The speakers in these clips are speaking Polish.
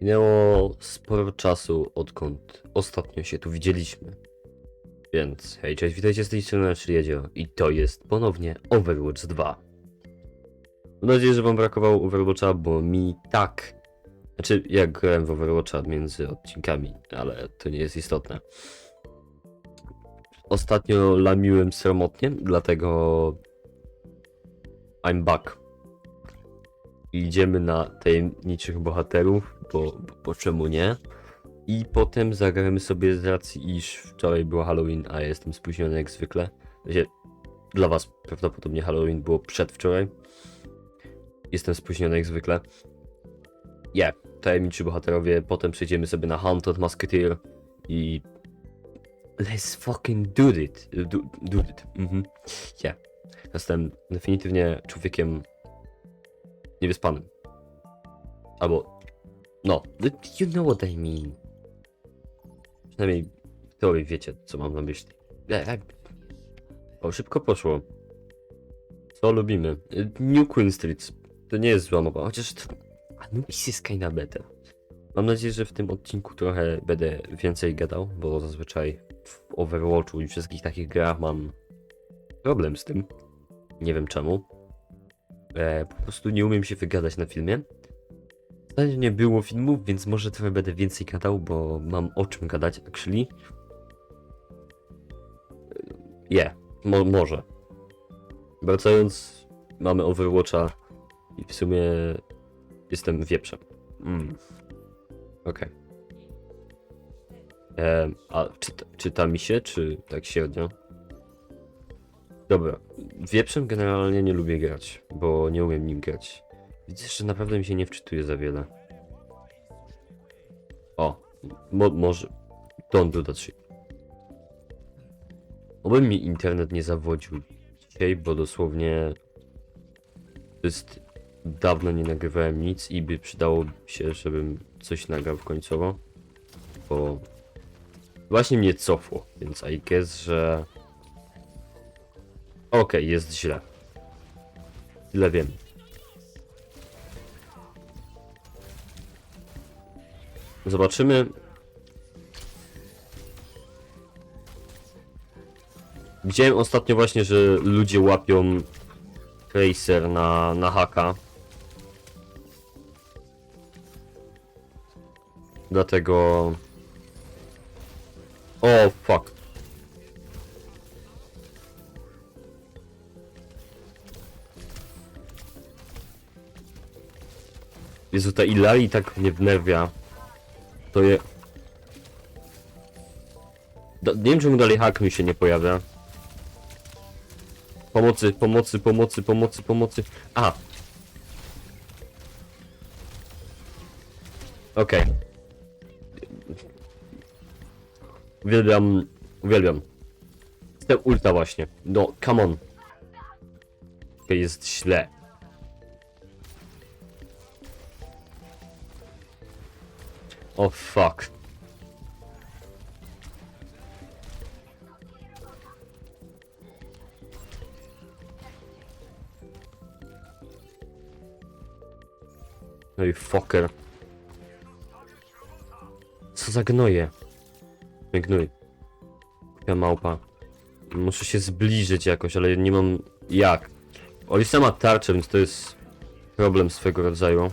Minęło sporo czasu, odkąd ostatnio się tu widzieliśmy. Więc hej, cześć, witajcie z tej strony Jedzie i to jest ponownie Overwatch 2. Mam nadzieję, że wam brakowało Overwatcha, bo mi tak. Znaczy, jak grałem w Overwatcha między odcinkami, ale to nie jest istotne. Ostatnio lamiłem sromotnie, dlatego I'm back. Idziemy na tajemniczych bohaterów, bo, bo, bo czemu nie? I potem zagramy sobie z racji, iż wczoraj było Halloween, a jestem spóźniony jak zwykle. Sensie, dla was prawdopodobnie Halloween było przedwczoraj. Jestem spóźniony jak zwykle. Yeah, tajemniczy bohaterowie, potem przejdziemy sobie na Haunted Musketeer i... Let's fucking do it. Do, do it. Mhm. Yeah. Jestem definitywnie człowiekiem niewyspanym. Albo, no, you know what I mean. Przynajmniej w teorii wiecie, co mam na myśli. O, szybko poszło. Co lubimy? New Queen Street. To nie jest zła mowa, chociaż to... Anubis jest kinda better. Mam nadzieję, że w tym odcinku trochę będę więcej gadał, bo zazwyczaj w Overwatchu i wszystkich takich grach mam problem z tym. Nie wiem czemu. E, po prostu nie umiem się wygadać na filmie. Ostatnio nie było filmów, więc może trochę będę więcej gadał, bo mam o czym gadać, actually. Je, yeah, mo może. Wracając, mamy Overwatcha i w sumie jestem wieprzem. Mm. Okej. Okay. A czyta, czyta mi się, czy tak średnio? Dobra, wieprzem generalnie nie lubię grać, bo nie umiem nim grać. Widzę, że naprawdę mi się nie wczytuje za wiele. O, mo może. Don't do that shit. Oby mi internet nie zawodził dzisiaj, bo dosłownie to jest dawno nie nagrywałem nic i by przydało się, żebym coś nagrał końcowo, bo właśnie mnie cofło, więc I guess, że Okej, jest źle. Tyle wiem. Zobaczymy. Widziałem ostatnio właśnie, że ludzie łapią Tracer na, na haka. Dlatego... O, fuck. Jezu, ta Ilari tak mnie wnerwia. To je... Da, nie wiem czemu dalej hak mi się nie pojawia. Pomocy, pomocy, pomocy, pomocy, pomocy. A! Okej. Uwielbiam, uwielbiam. Jestem ulta właśnie. No, come on. Okej, jest źle. Oh, fuck. No i fucker. Co za gnoje? Nie gnój. Ja małpa. Muszę się zbliżyć jakoś, ale nie mam jak. Olisa ma tarczę, więc to jest problem swego rodzaju.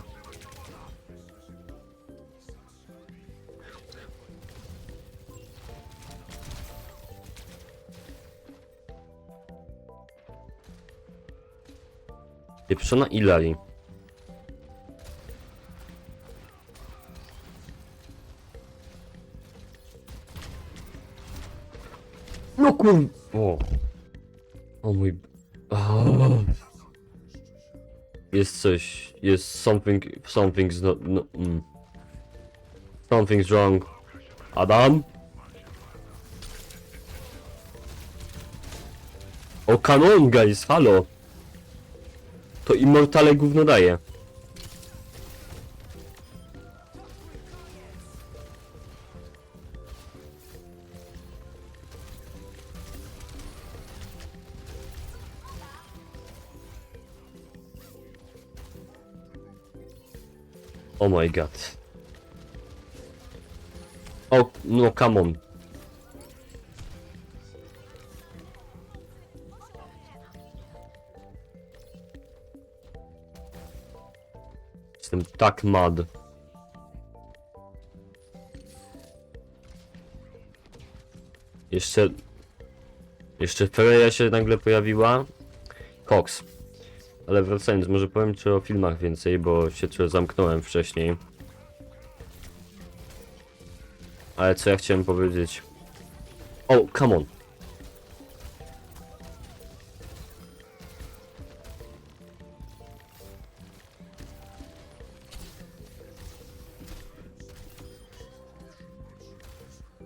Pieprzona Ilari. No kur... O. O mój... O. Jest coś... Jest something... Something's not... No, mm. Something's wrong. Adam? O, kanon, guys, halo! To Immortale gówno daje. Oh my god. O, no come on. Tak mad. Jeszcze... Jeszcze Freya się nagle pojawiła. Cox. Ale wracając, może powiem czy o filmach więcej, bo się trochę zamknąłem wcześniej. Ale co ja chciałem powiedzieć? O, come on.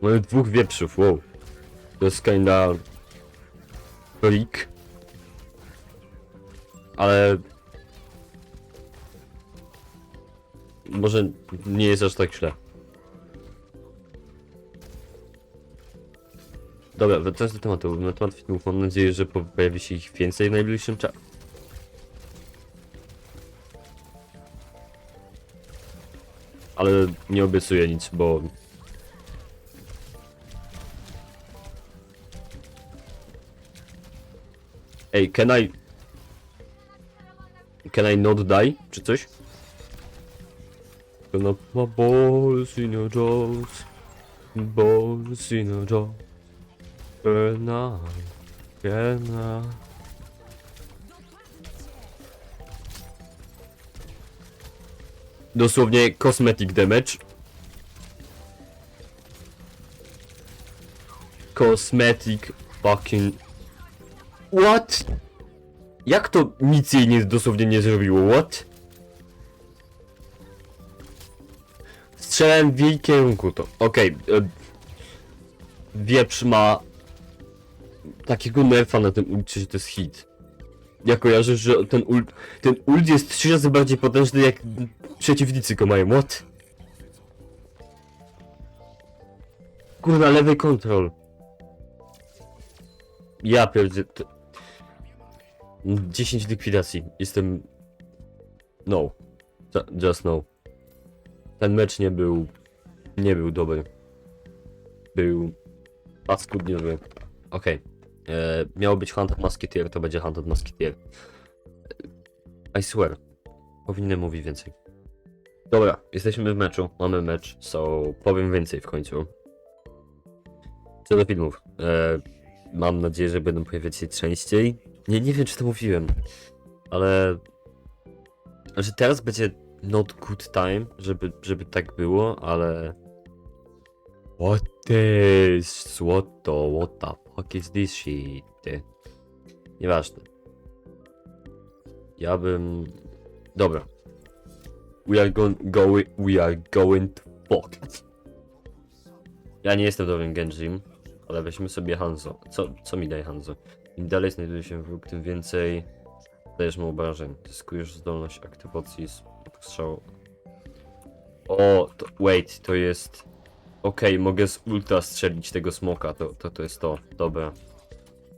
Mamy dwóch wieprzów, wow. To jest kinda... freak. Ale... Może nie jest aż tak źle. Dobra, wracając do tematu. Na temat filmów mam nadzieję, że po- pojawi się ich więcej w najbliższym czasie. Ale nie obiecuję nic, bo... Ej, can I... Can I not die? Czy coś? Put my balls in your jaws Balls in your jaws Can I? Can I? Dosłownie cosmetic damage. Cosmetic fucking... What? Jak to nic jej nie, dosłownie nie zrobiło? What? Strzelałem w jej kierunku to. Okej. e, Wieprz ma takiego nerfa na tym ulcie, że to jest hit. Ja kojarzę, że ten ult, ten ult jest trzy razy bardziej potężny jak przeciwnicy go mają, what? Kurwa, lewy kontrol. Ja pierdzie... to- 10 likwidacji. Jestem... No. Ju- Just no. Ten mecz nie był... Nie był dobry. Był... Paskudniowy. Okej. E, Miało być Hunter Musketeer, to będzie Hunter Musketeer. E, I swear. Powinienem mówić więcej. Dobra, jesteśmy w meczu, mamy mecz, so powiem więcej w końcu. Co do filmów. E, mam nadzieję, że będą pojawiać się częściej. Nie, nie wiem czy to mówiłem, ale... Że teraz będzie not good time, żeby, żeby tak było, ale... What this? What what the fuck is this shit? Nieważne. Ja bym... Dobra. We are going, going, we are going to fuck. Ja nie jestem dobrym Genjim, ale weźmy sobie Hanzo. Co, co mi daje Hanzo? Im dalej znajduje się wróg, tym więcej dajesz mu obrażeń. Zyskujesz zdolność aktywacji z strzału. O, to, wait, to jest... Okej, mogę z ulta strzelić tego smoka, to, to, to jest to. Dobra.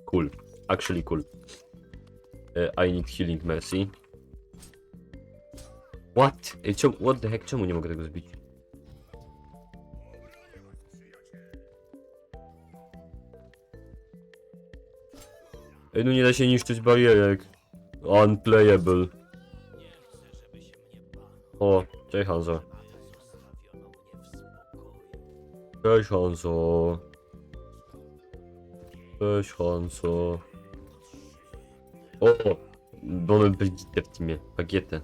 Cool. Actually cool. E, I need healing mercy. What? Ej, czemu, what the heck? Czemu nie mogę tego zbić? Ej, no nie da się niszczyć barierek. Unplayable. O, cześć Hanzo. Cześć Hanzo. Cześć Hanzo. O, mamy Brigitę w teamie, bagietę.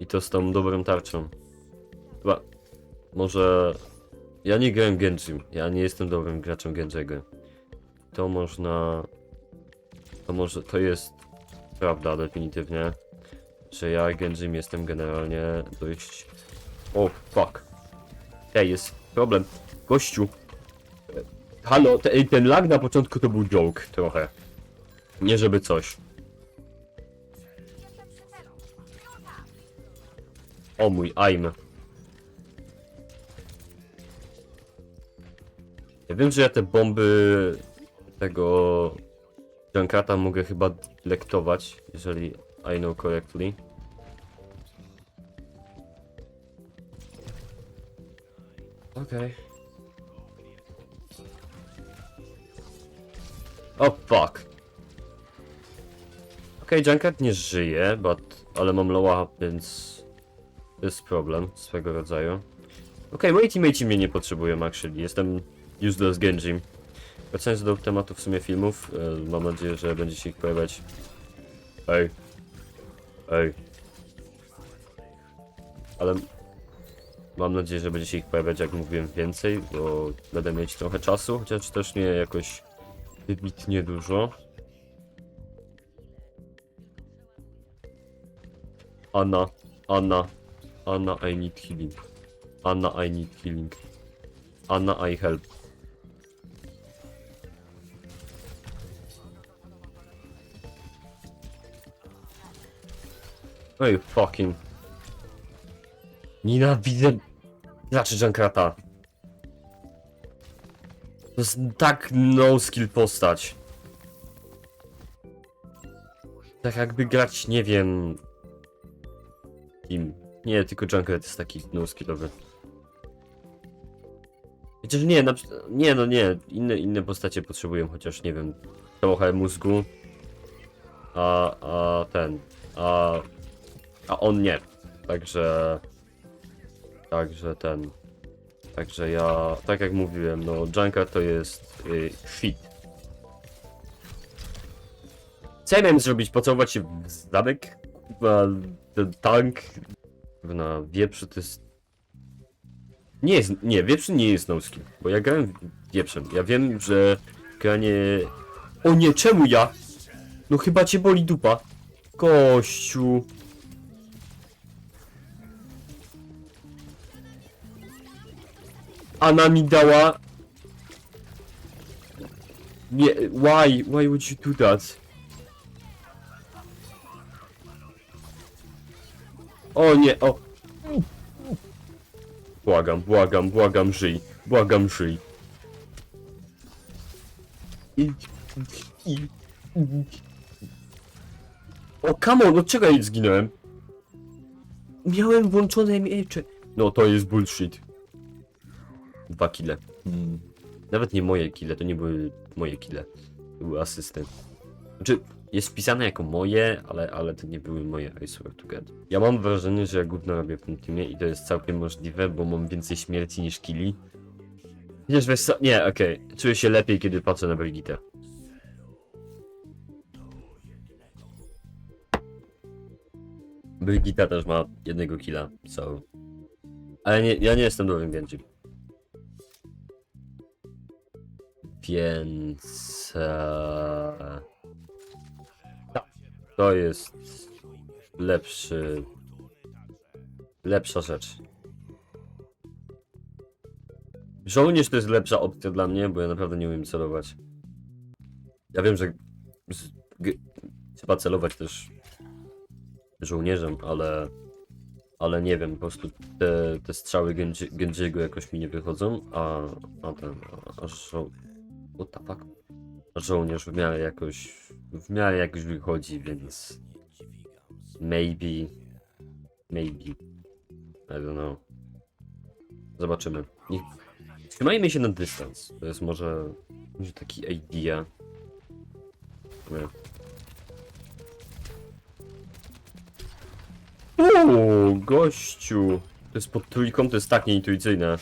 I to z tą dobrą tarczą. Chyba, może... Ja nie grałem Genjim, ja nie jestem dobrym graczem Genjiego. To można... To może, to jest prawda definitywnie, że ja Genjim jestem generalnie dość... O, fuck. Ej, jest problem. Gościu. E, Halo, ten lag na początku to był joke trochę. Nie żeby coś. O mój aim. Ja wiem, że ja te bomby tego Junkrata mogę chyba lektować, jeżeli I know correctly. Okej. O fuck. Okej, Junket nie żyje, but, ale mam lowa, więc jest problem swego rodzaju. Okej, moi teammates mnie nie potrzebują actually, jestem useless Genji. Wracając do tematu w sumie filmów, e, mam nadzieję, że będzie się ich pojawiać. Ej. Ej. Ale mam nadzieję, że będzie się ich pojawiać, jak mówiłem, więcej, bo będę mieć trochę czasu, chociaż też nie jakoś wybitnie dużo. Anna, Anna, Anna, I need healing. Anna, I need healing. Anna, I help. Oj, fucking. Nienawidzę. Znaczy Junkrata. To jest tak no skill postać. Tak jakby grać, nie wiem... Kim. Nie, tylko Junkrat jest taki no skillowy. Chociaż nie, na, nie no nie, inne, inne postacie potrzebują chociaż, nie wiem, trochę mózgu. A, a ten, a, a on nie. Także, także ten, także ja, tak jak mówiłem, no Junker to jest y, fit. Co ja miałem zrobić? Pocałować się w zamek? Kurwa, ten tank? Na wieprzy to jest nie jest, nie, wieprzy nie jest no skill, bo ja grałem wieprzem. Ja wiem, że granie... O nie, czemu ja? No chyba cię boli dupa. Kościu. Ana mi dała... Nie, why? Why would you do that? O nie, o... Błagam, błagam, błagam, żyj. Błagam, żyj. O, come on, od czego ja zginąłem? Miałem włączone miecze. No, to jest bullshit. Dwa kile. Mm. Nawet nie moje kile, to nie były moje kile. To był asystent. Znaczy, jest wpisane jako moje, ale, ale to nie były moje, I swear to God. Ja mam wrażenie, że ja gówno robię w tym teamie i to jest całkiem możliwe, bo mam więcej śmierci niż killi. Chociaż wiesz co, nie, okej, czuję się lepiej, kiedy patrzę na Brigitę. Brigita też ma jednego killa, so... Ale nie, ja nie jestem dobrym Genji. Więc... E... tak, To jest lepszy... Lepsza rzecz. Żołnierz to jest lepsza opcja dla mnie, bo ja naprawdę nie umiem celować. Ja wiem, że trzeba celować też żołnierzem, ale ale nie wiem, po prostu te, te strzały Genji- Genjiego jakoś mi nie wychodzą, a, a ten, a, a żo... What the fuck? Żołnierz w miarę jakoś, w miarę jakoś wychodzi, więc maybe, maybe, I don't know. Zobaczymy. Niech... Trzymajmy się na dystans, to jest może, może taki idea. Nie. Uuu, gościu. To jest pod trójką, to jest tak nieintuicyjne.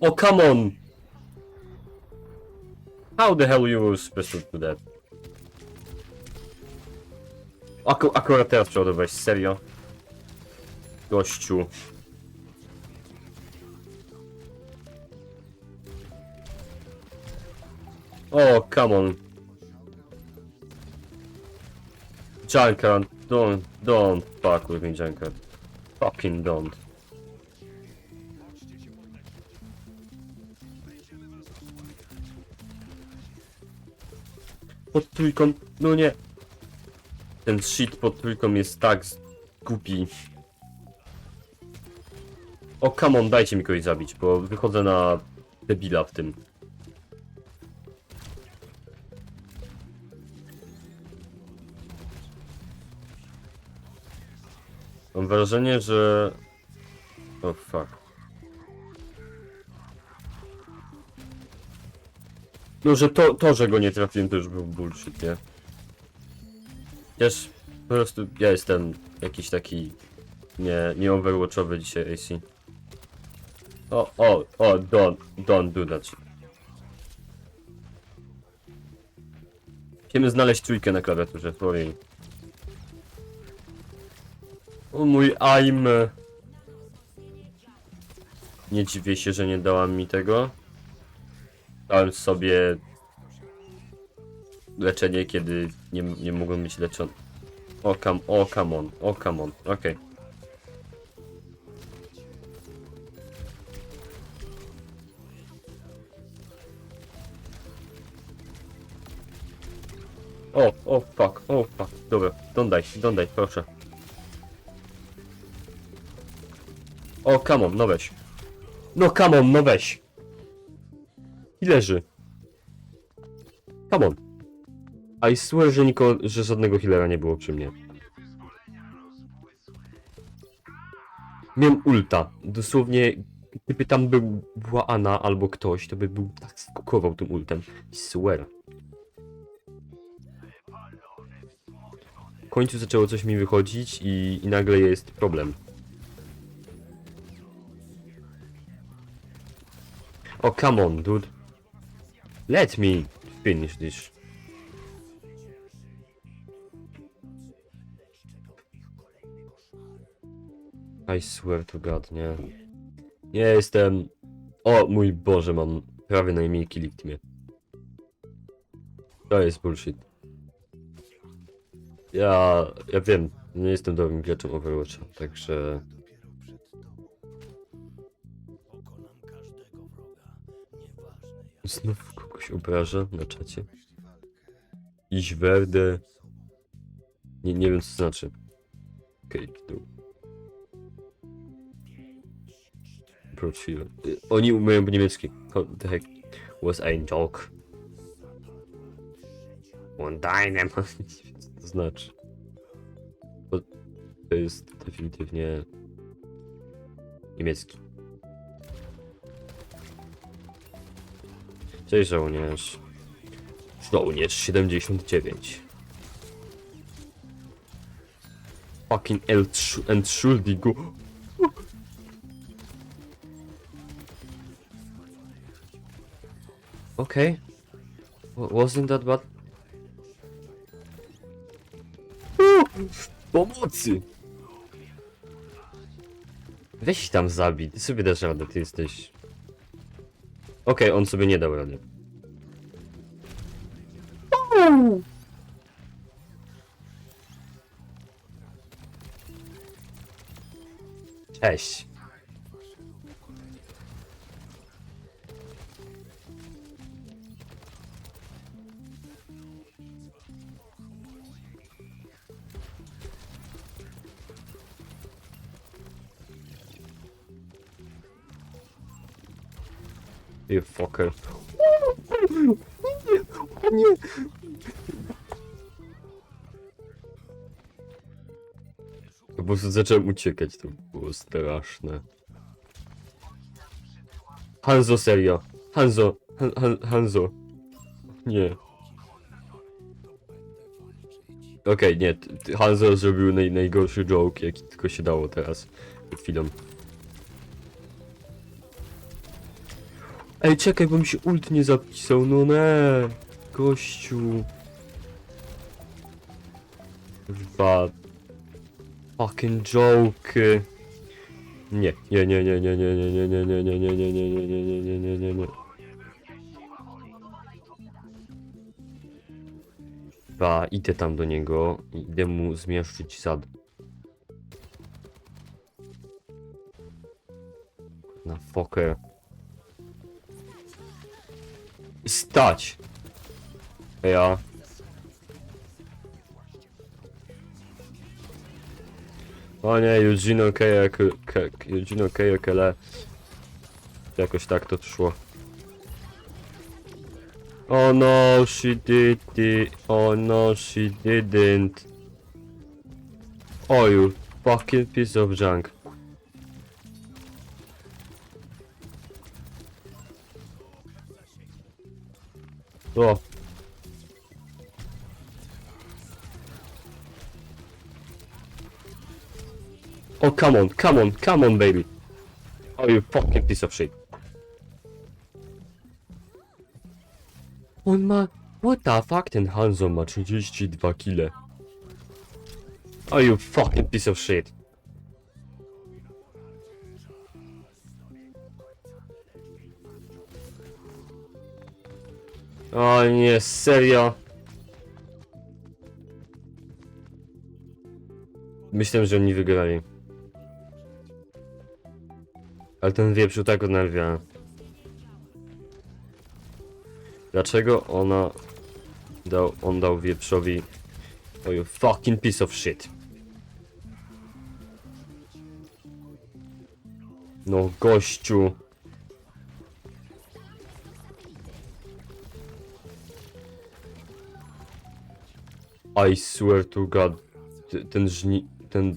O, come on! How the hell you were supposed to do that? Aku akurat teraz przeładowałeś, serio? Gościu. O, come on. Junker, don't, don't fuck with me, Junker. Fucking don't. Pod trójką, no nie. Ten shit pod trójką jest tak głupi. O, come on, dajcie mi kogoś zabić, bo wychodzę na debila w tym. Mam wrażenie, że Oh fuck. No, że to, to, że go nie trafiłem, to już był bullshit, nie? Też po prostu ja jestem jakiś taki nie, nie overwatchowy dzisiaj AC. O, o, o, don't, don't do that. Musimy znaleźć trójkę na klawiaturze, powiem. O mój aim. Nie dziwię się, że nie dałam mi tego. Dałem sobie leczenie, kiedy nie, nie mogłem być leczony. O, come, o, come on, o, come on, okej. O, o, fuck, o, fuck, dobra, don't die, don't die, proszę. O, come on, no weź. No, come on, no weź. I leży. Come on. I swear, że, że żadnego healera nie było przy mnie. Miałem ulta. Dosłownie, gdyby tam był, była Ana albo ktoś, to by był tak skokował tym ultem. I swear. W końcu zaczęło coś mi wychodzić i, i nagle jest problem. O, come on, dude. Let me finish this. I swear to God, nie. Nie jestem... O mój Boże, mam prawie w teamie. To jest bullshit. Ja... ja wiem, nie jestem dobrym graczem Overwatcha, także... Znów kogoś obraża na czacie. Iść werde. Nie, nie wiem co znaczy. Okej, okay, tu. Oni umieją po niemiecki. What the heck was ein joke? One dynam. Nie wiem, co to znaczy. To jest definitywnie niemiecki. Cześć żołnierz. Żołnierz 79. Fucking Entschuldigung. Okay. Wa- Wasn't that bad? Pomocy! Weź tam zabij, ty sobie dasz radę, ty jesteś... Okej, on sobie nie dał rady. Cześć. You fucker. O nie! Po prostu zacząłem uciekać, to było straszne. Hanzo, serio. Hanzo, Han, Han, Hanzo. Nie. Okej, nie, t- t- Hanzo zrobił naj, najgorszy joke, jaki tylko się dało teraz. Przed chwilą. Ej, czekaj, bo mi się ult nie zapisał, no nie. Gościu. Dwa. Fucking joke. Nie, nie, nie, nie, nie, nie, nie, nie, nie, nie, nie, nie, nie, nie, nie, nie, nie, nie, nie, nie. Ba, idę tam do niego i idę mu zmiażdżyć zad. Na fokę. Stać! Ja. O nie, Eugene Keja, Eugene Keja, Kele. Jakoś tak to szło. Oh no, she did it. Oh no, she didn't. Oh, you fucking piece of junk. O. Oh, come on, come on, come on, baby. Oh, you fucking piece of shit. On ma... What the fuck, ten Hanzo ma 32 kile. Oh, you fucking piece of shit. O nie, serio? Myślałem, że oni wygrali. Ale ten wieprzu tak odnawia. Dlaczego ona dał, on dał wieprzowi Oh you fucking piece of shit. No gościu. I swear to god. Ten żni... ten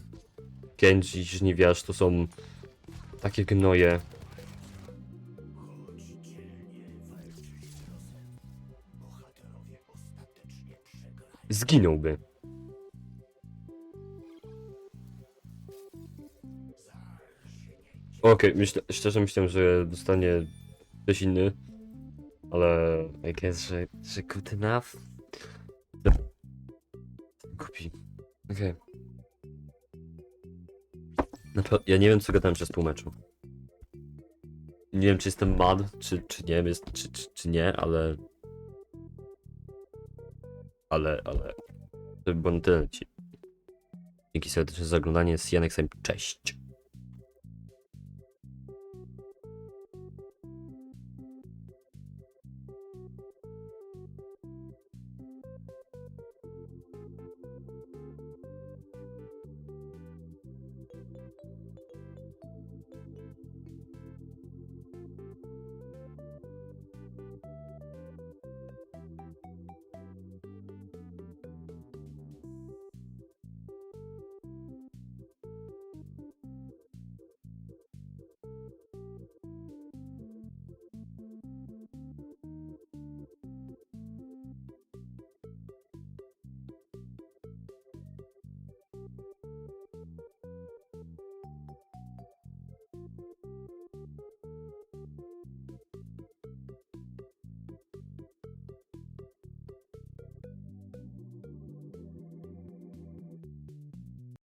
Genji żniwiarz to są takie gnoje. Zginąłby. Okej, myślę, szczerze myślałem, że dostanie ktoś inny, ale I guess, że, że good enough. Kupi. Okej. Znaczy, ja nie wiem, co gadałem przez pół meczu. Nie wiem, czy jestem mad, czy, czy nie, jest, czy, czy, czy nie, ale... Ale, ale... To by było na tyle ci. Dzięki serdecznie za oglądanie, z Janek Sejm, cześć.